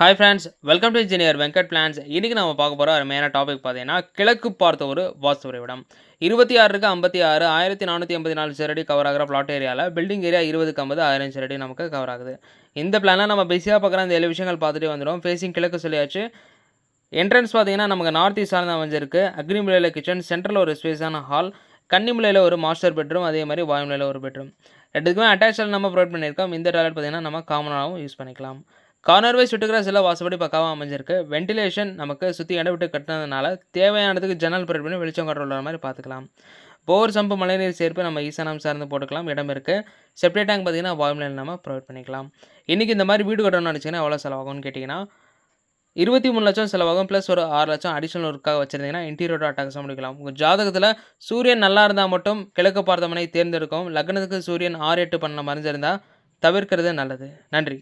Hi friends welcome to engineer Venkat plans இன்றைக்கி நம்ம பார்க்க போகிற அருமையான டாபிக் பார்த்தீங்கன்னா கிழக்கு பார்த்த ஒரு வாஸ்து வரைவிடம் இருபத்தி ஆறுக்கு ஐம்பத்தி ஆறு ஆயிரத்தி நானூற்றி ஐம்பத்தி நாலு சரடி கவர் ஆகிற பிளாட் ஏரியாவில் பில்டிங் ஏரியா இருபதுக்கு ஐம்பது ஆயிரம் சரடி நமக்கு கவர் ஆகுது. இந்த பிளானில் நம்ம பிஸியாக பார்க்குற அந்த ஏழு விஷயங்கள் பார்த்துட்டு வந்துடும் ஃபேஸிங் கிழக்கு சொல்லியாச்சு. என்ட்ரன்ஸ் பார்த்தீங்கன்னா நமக்கு நார்த் ஈஸ்ட் சார்ந்த அமைஞ்சிருக்கு. அக்னிமுலையில் கிச்சன் சென்ட்ரல் ஒரு ஸ்பேஸான ஹால் கன்னிமுலையில் ஒரு மாஸ்டர் பெட்ரூம் அதே மாதிரி வாயுமுலையில் ஒரு பெட்ரூம் ரெண்டுக்குமே அட்டாச்சால் நம்ம ப்ரொவைட் பண்ணியிருக்கோம். இந்த டாய்லெட் பார்த்தீங்கன்னா நம்ம காமனாகவும் யூஸ் பண்ணிக்கலாம். கார்னர் வைஸ் விட்டுக்கிற சில வாசப்படி பக்காவாக அமைஞ்சிருக்கு. வென்டிலேஷன் நமக்கு சுற்றி இடம் விட்டு கட்டினதுனால தேவையானதுக்கு ஜன்னல் ப்ரொவைட் பண்ணி வெளிச்சம் கட்டுற மாதிரி பார்த்துக்கலாம். போர் சம்பு மழைநீர் சேர்ப்பு நம்ம ஈசானம் சார்ந்து போட்டுக்கலாம். இடம் இருக்குது செப்டே டேங்க் பார்த்தீங்கன்னா வாயுமலையில் நம்ம ப்ரொவைட் பண்ணிக்கலாம். இன்றைக்கி இந்த மாதிரி வீடு கட்டணும்னு நினச்சிங்கன்னா எவ்வளோ செலவாகும்னு கேட்டிங்கன்னா இருபத்தி மூணு லட்சம் செலவாகும். ப்ளஸ் ஒரு ஆறு லட்சம் அடிஷனல் ஒர்க்காக வச்சுருந்தீங்கன்னா இன்டீரியர் அட்டாக்ஸ் முடிக்கலாம் உங்கள் ஜாதகத்தில் சூரியன் நல்லா இருந்தால் மட்டும் கிழக்கு பார்த்தமனை தேர்ந்தெடுக்கும். லக்னத்துக்கு சூரியன் ஆறு எட்டு பண்ண மறைஞ்சிருந்தால் தவிர்க்கிறது நல்லது. நன்றி.